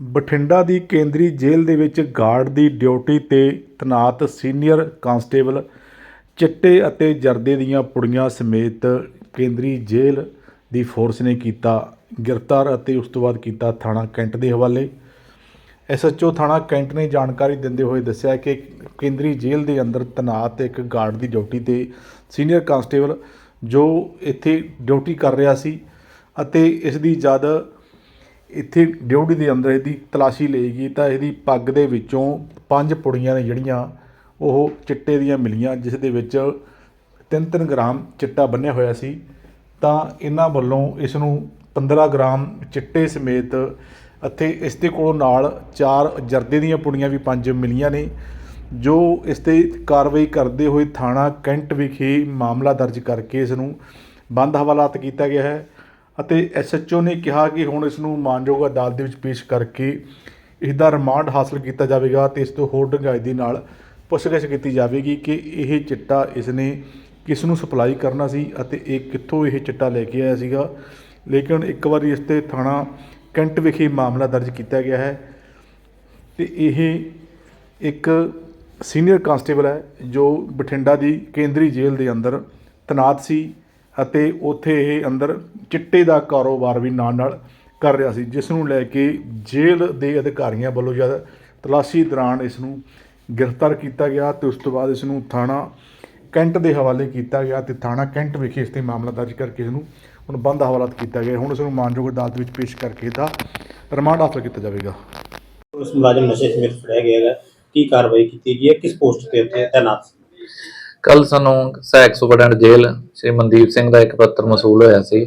ਬਠਿੰਡਾ ਦੀ ਕੇਂਦਰੀ ਜੇਲ੍ਹ ਦੇ ਵਿੱਚ ਗਾਰਡ ਦੀ ਡਿਊਟੀ ਤੇ ਤੈਨਾਤ ਸੀਨੀਅਰ ਕਾਂਸਟੇਬਲ ਚਿੱਟੇ ਅਤੇ ਜਰਦੇ ਦੀਆਂ ਪੁੜੀਆਂ ਸਮੇਤ ਕੇਂਦਰੀ ਜੇਲ੍ਹ ਦੀ ਫੋਰਸ ਨੇ ਕੀਤਾ ਗ੍ਰਿਫਤਾਰ ਅਤੇ ਉਸ ਤੋਂ ਬਾਅਦ ਕੀਤਾ ਥਾਣਾ ਕੈਂਟ ਦੇ ਹਵਾਲੇ। ਐਸਐਚਓ ਥਾਣਾ ਕੈਂਟ ਨੇ ਜਾਣਕਾਰੀ ਦਿੰਦੇ ਹੋਏ ਦੱਸਿਆ ਕਿ ਕੇਂਦਰੀ ਜੇਲ੍ਹ ਦੇ ਅੰਦਰ ਤੈਨਾਤ ਇੱਕ ਗਾਰਡ ਦੀ ਡਿਊਟੀ ਤੇ ਸੀਨੀਅਰ ਕਾਂਸਟੇਬਲ ਜੋ ਇੱਥੇ ਡਿਊਟੀ ਕਰ ਰਿਹਾ ਸੀ ਅਤੇ ਇਸ ਦੀ ਜਦ ਇੱਥੇ ਡਿਊਟੀ ਦੇ ਅੰਦਰ ਇਹਦੀ ਤਲਾਸ਼ੀ ਲਈ ਗਈ ਤਾਂ ਇਹਦੀ ਪੱਗ ਦੇ ਵਿੱਚੋਂ ਪੰਜ ਪੁੜੀਆਂ ਨੇ ਜਿਹੜੀਆਂ ਉਹ ਚਿੱਟੇ ਦੀਆਂ ਮਿਲੀਆਂ, ਜਿਸ ਦੇ ਵਿੱਚ 3-3 ਗ੍ਰਾਮ ਚਿੱਟਾ ਬੰਨਿਆ ਹੋਇਆ ਸੀ। ਤਾਂ ਇਹਨਾਂ ਵੱਲੋਂ ਇਸ ਨੂੰ 15 ਗ੍ਰਾਮ ਚਿੱਟੇ ਸਮੇਤ ਅਤੇ ਇਸ ਦੇ ਕੋਲ ਨਾਲ ਚਾਰ ਜਰਦੇ ਦੀਆਂ ਪੁੜੀਆਂ ਵੀ ਪੰਜ ਮਿਲੀਆਂ ਨੇ, ਜੋ ਇਸ ਤੇ ਕਾਰਵਾਈ ਕਰਦੇ ਹੋਏ ਥਾਣਾ ਕੈਂਟ ਵਿਖੇ ਮਾਮਲਾ ਦਰਜ ਕਰਕੇ ਇਸ ਨੂੰ ਬੰਦ ਹਵਾਲਾਤ ਕੀਤਾ ਗਿਆ ਹੈ। ਅਤੇ ਐਸਐਚਓ ਨੇ ਕਿਹਾ ਕਿ ਹੁਣ ਇਸ ਨੂੰ ਮਾਨਯੋਗ ਅਦਾਲਤ ਦੇ ਵਿੱਚ ਪੇਸ਼ ਕਰਕੇ ਇਸ ਦਾ ਰਿਮਾਂਡ ਹਾਸਲ ਕੀਤਾ ਜਾਵੇਗਾ ਤੇ ਇਸ ਤੋਂ ਹੋਰ ਡੂੰਘਾਈ ਦੇ ਨਾਲ ਪੁੱਛਗਿੱਛ ਕੀਤੀ ਜਾਵੇਗੀ ਕਿ ਇਹ ਚਿੱਟਾ ਇਸ ਨੇ ਕਿਸ ਨੂੰ ਸਪਲਾਈ ਕਰਨਾ ਸੀ ਅਤੇ ਇਹ ਕਿੱਥੋਂ ਇਹ ਚਿੱਟਾ ਲੈ ਕੇ ਆਇਆ ਸੀਗਾ। ਲੇਕਿਨ ਇੱਕ ਵਾਰੀ ਇਸ ਤੇ ਥਾਣਾ ਕੈਂਟ ਵਿਖੇ ਮਾਮਲਾ ਦਰਜ ਕੀਤਾ ਗਿਆ ਹੈ ਤੇ ਇਹ ਇੱਕ ਸੀਨੀਅਰ ਕਾਂਸਟੇਬਲ ਹੈ ਜੋ ਬਠਿੰਡਾ ਦੀ ਕੇਂਦਰੀ ਜੇਲ੍ਹ ਦੇ ਅੰਦਰ ਤੈਨਾਤ ਸੀ। ਅਤੇ ਉੱਥੇ ਇਹ ਅੰਦਰ ਚਿੱਟੇ ਦਾ ਕਾਰੋਬਾਰ ਵੀ ਨਾਲ ਨਾਲ ਕਰ ਰਿਹਾ ਸੀ, ਜਿਸ ਨੂੰ ਲੈ ਕੇ ਜੇਲ੍ਹ ਦੇ ਅਧਿਕਾਰੀਆਂ ਵੱਲੋਂ ਜਦ ਤਲਾਸ਼ੀ ਦੌਰਾਨ ਇਸ ਨੂੰ ਗ੍ਰਿਫਤਾਰ ਕੀਤਾ ਗਿਆ ਤੇ ਉਸ ਤੋਂ ਬਾਅਦ ਇਸ ਨੂੰ ਥਾਣਾ ਕੈਂਟ ਦੇ ਹਵਾਲੇ ਕੀਤਾ ਗਿਆ ਤੇ ਥਾਣਾ ਕੈਂਟ ਵਿਖੇ ਇਸ ਤੇ ਮਾਮਲਾ ਦਰਜ ਕਰਕੇ ਇਸ ਨੂੰ ਹੁਣ ਬੰਦ ਹਵਾਲਾਤ ਕੀਤਾ ਗਿਆ। ਹੁਣ ਇਸ ਨੂੰ ਮਾਨਯੋਗ ਅਦਾਲਤ ਵਿੱਚ ਪੇਸ਼ ਕਰਕੇ ਇਹਦਾ ਰਿਮਾਂਡ ਹਾਸਲ ਕੀਤਾ ਜਾਵੇਗਾ। ਉਸ ਮੁਲਾਜ਼ਮ ਨਸ਼ੇ ਸਮੇਤ ਫੜਿਆ ਗਿਆ ਹੈਗਾ। ਕੀ ਕਾਰਵਾਈ ਕੀਤੀ ਗਈ ਹੈ? ਕਿਸ ਪੋਸਟ ਤੇ ਉੱਤੇ ਤੈਨਾਤ ਕੱਲ ਸਾਨੂੰ ਸਹਾਇਕ ਸੁਪਰਡੈਂਟ ਜੇਲ੍ਹ ਸ਼੍ਰੀ ਮਨਦੀਪ ਸਿੰਘ ਦਾ ਇੱਕ ਪੱਤਰ ਮਸੂਲ ਹੋਇਆ ਸੀ,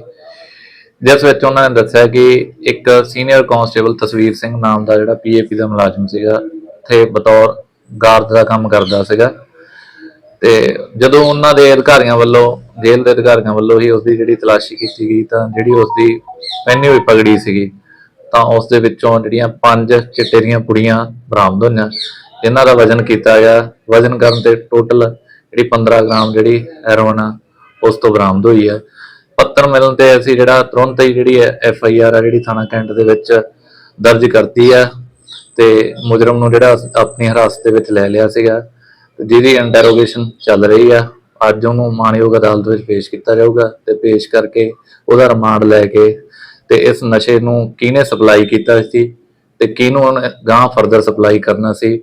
ਜਿਸ ਵਿੱਚ ਉਹਨਾਂ ਨੇ ਦੱਸਿਆ ਕਿ ਇੱਕ ਸੀਨੀਅਰ ਕਾਂਸਟੇਬਲ ਤਸਵੀਰ ਸਿੰਘ ਨਾਮ ਦਾ ਜਿਹੜਾ ਪੀਏਪੀ ਦਾ ਮੁਲਾਜ਼ਮ ਸੀਗਾ ਤੇ ਬਤੌਰ ਗਾਰਡ ਦਾ ਕੰਮ ਕਰਦਾ ਸੀਗਾ ਤੇ ਜਦੋਂ ਉਹਨਾਂ ਦੇ ਅਧਿਕਾਰੀਆਂ ਵੱਲੋਂ, ਜੇਲ੍ਹ ਦੇ ਅਧਿਕਾਰੀਆਂ ਵੱਲੋਂ ਹੀ ਉਸ ਦੀ ਜਿਹੜੀ ਤਲਾਸ਼ੀ ਕੀਤੀ ਗਈ ਤਾਂ ਜਿਹੜੀ ਉਸ ਦੀ ਪਹਿਨੀ ਹੋਈ ਪਗੜੀ ਸੀਗੀ, ਤਾਂ ਉਸ ਦੇ ਵਿੱਚੋਂ ਜਿਹੜੀਆਂ ਪੰਜ ਚਿੱਟੇ ਦੀਆਂ ਪੁੜੀਆਂ ਬਰਾਮਦ ਹੋਈਆਂ, ਜਿਨ੍ਹਾਂ ਦਾ ਵਜ਼ਨ ਕੀਤਾ ਗਿਆ, ਵਜ਼ਨ ਕਰਨ ਤੇ ਟੋਟਲ ਜਿਹੜੀ 15 ਗ੍ਰਾਮ ਜਿਹੜੀ ਹੈਰੋਇਨ ਆ, ਉਸ ਤੋਂ ਬਰਾਮਦ ਹੋਈ ਹੈ ਪੱਤਰ ਮਿਲਣ ਤੇ ਅਸੀਂ ਜਿਹੜਾ ਤੁਰੰਤ ਹੀ ਜਿਹੜੀ ਐਫ ਆਈ ਆਰ ਆ ਜਿਹੜੀ ਥਾਣਾ ਕੈਂਟ ਦੇ ਵਿੱਚ ਦਰਜ ਕਰਤੀ ਆ ਤੇ ਮੁਜਰਮ ਨੂੰ ਜਿਹੜਾ ਆਪਣੀ ਹਿਰਾਸਤ ਦੇ ਵਿੱਚ ਲੈ ਲਿਆ ਸੀਗਾ। ਜਿਹਦੀ ਇੰਟਰੋਗੇਸ਼ਨ ਚੱਲ ਰਹੀ ਆ, ਅੱਜ ਉਹਨੂੰ ਮਾਨਯੋਗ ਅਦਾਲਤ ਵਿੱਚ ਪੇਸ਼ ਕੀਤਾ ਜਾਊਗਾ ਤੇ ਪੇਸ਼ ਕਰਕੇ ਉਹਦਾ ਰਿਮਾਂਡ ਲੈ ਕੇ ਤੇ ਇਸ ਨਸ਼ੇ ਨੂੰ ਕਿਹਨੇ ਸਪਲਾਈ ਕੀਤਾ ਸੀ ਤੇ ਕਿਹਨੂੰ ਉਹਨੇ ਗਾਂ ਫਰਦਰ ਸਪਲਾਈ ਕਰਨਾ ਸੀ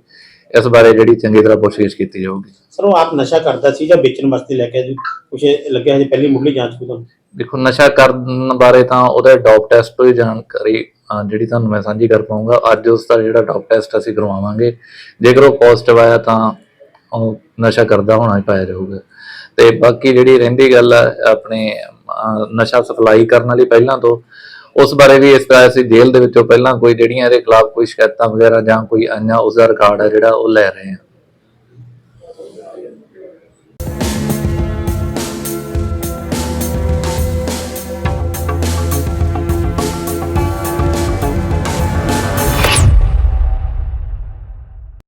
ਇਸ ਬਾਰੇ ਜਿਹੜੀ ਚੰਗੀ ਤਰ੍ਹਾਂ ਪੁੱਛਗਿੱਛ ਕੀਤੀ ਜਾਊਗੀ। ਸਰ ਉਹ ਆਪ ਨਸ਼ਾ ਕਰਦਾ ਸੀ ਜਾਂ ਵੇਚਣ ਵਾਸਤੇ ਲੈ ਕੇ ਜੀ ਕੁਛ ਲੱਗਿਆ ਜੀ ਪਹਿਲੀ ਮੁੱਢਲੀ ਜਾਂਚ ਕੋਈ ਤੁਹਾਨੂੰ? ਦੇਖੋ ਨਸ਼ਾ ਕਰਨ ਬਾਰੇ ਤਾਂ ਉਹਦਾ ਡੌਪ ਟੈਸਟ ਤੋਂ ਹੀ ਜਾਣਕਾਰੀ ਅਹ, ਜਿਹੜੀ ਤੁਹਾਨੂੰ ਮੈਂ ਸਾਂਝੀ ਕਰ ਪਾਉਂਗਾ ਅੱਜ ਉਸ ਦਾ ਜਿਹੜਾ ਡੌਪ ਟੈਸਟ ਅਸੀਂ ਕਰਵਾਵਾਂਗੇ। ਜੇਕਰ ਉਹ ਪੋਜ਼ਿਟਿਵ ਆਇਆ ਤਾਂ ਉਹ ਨਸ਼ਾ ਕਰਦਾ ਹੋਣਾ ਹੀ ਪਾਇਆ ਜਾਊਗਾ। ਤੇ ਬਾਕੀ ਜਿਹੜੀ ਰਹਿੰਦੀ ਗੱਲ ਹੈ ਆਪਣੇ ਅਹ, ਨਸ਼ਾ ਸਪਲਾਈ ਕਰਨ ਵਾਲੀ ਪਹਿਲਾਂ ਤੋਂ ਉਸ ਬਾਰੇ ਵੀ ਇਸ ਤਰ੍ਹਾਂ ਅਸੀਂ ਜੇਲ੍ਹ ਦੇ ਵਿੱਚੋਂ ਪਹਿਲਾਂ ਕੋਈ ਜਿਹੜੀਆਂ ਇਹਦੇ ਖਿਲਾਫ ਕੋਈ ਸ਼ਿਕਾਇਤਾਂ ਵਗੈਰਾ ਜਾਂ ਕੋਈ ਅਨਿਆ ਉਸ ਦਾ ਰਿਕਾਰਡ ਹੈ ਜਿਹੜਾ ਉਹ ਲੈ ਰਹੇ ਹਾਂ।